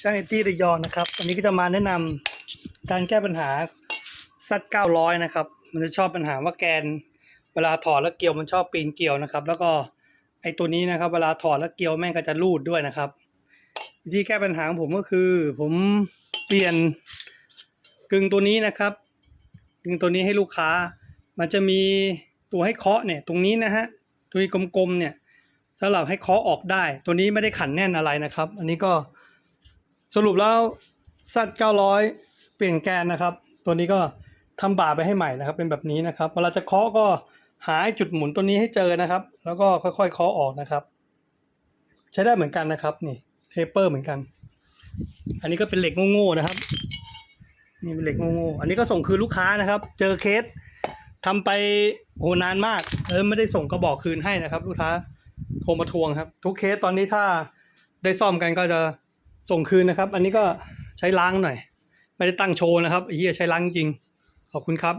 ช่างไอตี้ระยองนะครับวันนี้ก็จะมาแนะนำการแก้ปัญหาซัด900นะครับ มันจะชอบปัญหาว่าแกนเวลาถอดแล้วเกลียวมันชอบปีนเกลียวนะครับ แล้วก็ไอตัวนี้นะครับ เวลาถอดแล้วเกลียวแม่งก็จะรูดด้วยนะครับวิธีแก้ปัญหาของผมก็คือ ผมเปลี่ยนกึ่งตัวนี้นะครับ กึ่งตัวนี้ให้ลูกค้า มันจะมีตัวให้เคาะเนี่ย ตรงนี้นะฮะตัวกลมๆเนี่ยสำหรับให้เคาะออกได้ ตัวนี้ไม่ได้ขันแน่นอะไรนะครับ อันนี้ก็ สรุปแล้วสัตว์900 เปลี่ยนแกนนะครับ ตัวนี้ก็ทำบาไปให้ใหม่นะครับ เป็นแบบนี้นะครับ เวลาจะเคาะก็หาจุดหมุนตัวนี้ให้เจอนะครับ แล้วก็ค่อยๆเคาะออกนะครับ ใช้ได้เหมือนกันนะครับ นี่เทปเปอร์เหมือนกัน อันนี้ก็เป็นเหล็กโง่ๆนะครับ นี่เป็นเหล็กโง่ๆอันนี้ก็ส่งคืนลูกค้านะครับ เจอเคสทำไปโหนานมากเออไม่ได้ส่งกระบอกคืนให้นะครับ ลูกค้าโทรมาทวงครับ ทุกเคสตอนนี้ถ้าได้ซ่อมกันก็จะ ส่งคืนนะครับ อันนี้ก็ใช้ล้างหน่อย ไม่ได้ตั้งโชว์นะครับอ้เหี้ยใช้ล้างจริง ขอบคุณครับ